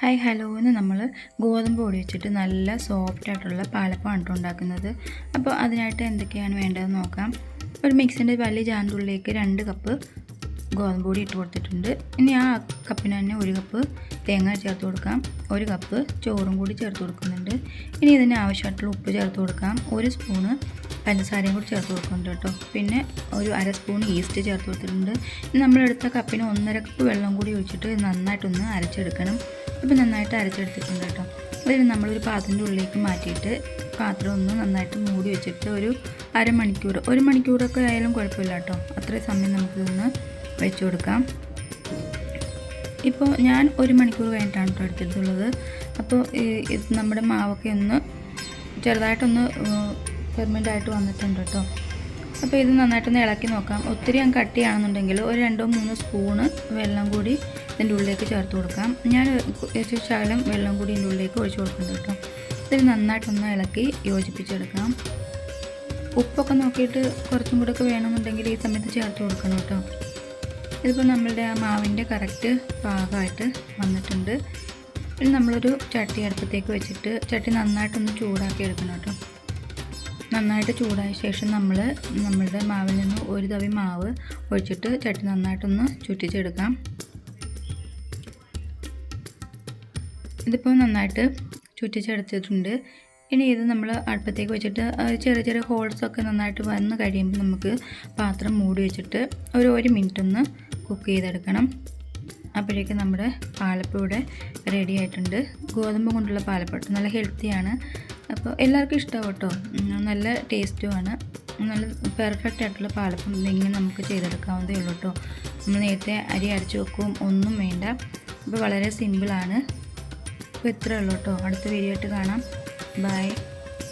Hi hello. എന്ന് നമ്മൾ ഗോതമ്പ് പൊടി വെച്ചിട്ട് നല്ല സോഫ്റ്റ് ആയിട്ടുള്ള പാലപ്പമാണ് ഉണ്ടാക്കുന്നത്. അപ്പോൾ അതിനായിട്ട് എന്തൊക്കെയാണ് വേണ്ടതെന്ന് നോക്കാം. ഒരു മിക്സിന്റെ വലിയ ജാന്തുള്ളിലേക്ക് രണ്ട് കപ്പ് ഗോതമ്പ് പൊടി ഇട്ട് കൊടുത്തിട്ടുണ്ട്. ഇനി ആ കപ്പിന് തന്നെ ഒരു കപ്പ് തേങ്ങ ചേർത്ത് കൊടുക്കാം. ഒരു കപ്പ് ചോറും കൂടി ചേർത്ത് കൊടുക്കുന്നുണ്ട്. ഇനി ഇതിന് ആവശ്യമായിട്ടുള്ള ഉപ്പ് ചേർത്ത് കൊടുക്കാം. ഒരു സ്പൂണ് പഞ്ചസാരയും കൂടി ചേർത്ത് കൊടുക്കുന്നുണ്ട് കേട്ടോ. പിന്നെ ഒരു അര സ്പൂൺ ഈസ്റ്റ് ചേർത്ത് കൊടുത്തിട്ടുണ്ട്. നമ്മളെടുത്ത കപ്പിന് ഒന്നര കപ്പ് വെള്ളം കൂടി ഒഴിച്ചിട്ട് നന്നായിട്ടൊന്ന് അരച്ചെടുക്കണം. ഇപ്പം നന്നായിട്ട് അരച്ചെടുത്തിട്ടുണ്ട് കേട്ടോ. അതിന് നമ്മളൊരു പാത്രത്തിന്റെ ഉള്ളിലേക്ക് മാറ്റിയിട്ട് പാത്രം ഒന്ന് നന്നായിട്ട് മൂടി വെച്ചിട്ട് ഒരു അരമണിക്കൂർ ഒരു മണിക്കൂറൊക്കെ ആയാലും കുഴപ്പമില്ല കേട്ടോ. അത്രയും സമയം നമുക്കിതൊന്ന് വെച്ച് കൊടുക്കാം. ഇപ്പോൾ ഞാൻ ഒരു മണിക്കൂർ കഴിഞ്ഞിട്ടാണ് കേട്ടോ എടുത്തിട്ടുള്ളത്. അപ്പോൾ നമ്മുടെ മാവൊക്കെ ഒന്ന് ചെറുതായിട്ടൊന്ന് ഫെർമെന്റ് ആയിട്ട് വന്നിട്ടുണ്ട് കേട്ടോ അപ്പോൾ ഇത് നന്നായിട്ടൊന്ന് ഇളക്കി നോക്കാം. ഒത്തിരി അങ്ങ് കട്ടിയാണെന്നുണ്ടെങ്കിൽ ഒരു രണ്ടോ മൂന്നോ സ്പൂണ് വെള്ളം കൂടി ഇതിന്റെ ഉള്ളിലേക്ക് ചേർത്ത് കൊടുക്കാം. ഞാൻ ഒരു ശകലം വെള്ളം കൂടി ഇതിന്റെ ഉള്ളിലേക്ക് ഒഴിച്ച് കൊടുക്കുന്നുണ്ട് കേട്ടോ. ഇതിൽ നന്നായിട്ടൊന്ന് ഇളക്കി യോജിപ്പിച്ചെടുക്കാം. ഉപ്പൊക്കെ നോക്കിയിട്ട് കുറച്ചും കൂടെ ഒക്കെ വേണമെന്നുണ്ടെങ്കിൽ ഈ സമയത്ത് ചേർത്ത് കൊടുക്കണം കേട്ടോ. ഇതിപ്പോൾ നമ്മളുടെ ആ മാവിന്റെ കറക്റ്റ് പാകമായിട്ട് വന്നിട്ടുണ്ട്. പിന്നെ നമ്മളൊരു ചട്ടി അടുപ്പത്തേക്ക് വെച്ചിട്ട് ചട്ടി നന്നായിട്ടൊന്ന് ചൂടാക്കി എടുക്കണം കേട്ടോ. നന്നായിട്ട് ചൂടായ ശേഷം നമ്മൾ നമ്മളുടെ മാവിൽ നിന്ന് ഒരു തവി മാവ് ഒഴിച്ചിട്ട് ചട്ടി നന്നായിട്ടൊന്ന് ചുറ്റിച്ചെടുക്കാം. ഇതിപ്പോൾ നന്നായിട്ട് ചുറ്റിച്ചെടുത്തിട്ടുണ്ട്. ഇനി ഇത് നമ്മൾ അടുപ്പത്തേക്ക് വെച്ചിട്ട് ചെറിയ ചെറിയ ഹോൾസൊക്കെ നന്നായിട്ട് വന്ന് കഴിയുമ്പോൾ നമുക്ക് പാത്രം മൂടി വെച്ചിട്ട് ഒരു ഒരു മിനിറ്റ് ഒന്ന് കുക്ക് ചെയ്തെടുക്കണം. അപ്പോഴേക്കും നമ്മുടെ പാലപ്പം ഇവിടെ റെഡി ആയിട്ടുണ്ട്. ഗോതമ്പ് കൊണ്ടുള്ള പാലപ്പം നല്ല ഹെൽത്തിയാണ് അപ്പോൾ എല്ലാവർക്കും ഇഷ്ടമാവും കേട്ടോ നല്ല ടേസ്റ്റുമാണ് നല്ല പെർഫെക്റ്റ് ആയിട്ടുള്ള പാലപ്പം ഇങ്ങനെ നമുക്ക് ചെയ്തെടുക്കാവുന്നതേ ഉള്ളൂ കേട്ടോ നമ്മൾ നേരത്തെ അരി അരച്ച് വെക്കും ഒന്നും വേണ്ട. അപ്പോൾ വളരെ സിമ്പിളാണ് അപ്പോൾ ഇത്രയേ ഉള്ളൂ കേട്ടോ അടുത്ത വീഡിയോ ആയിട്ട് കാണാം. ബൈ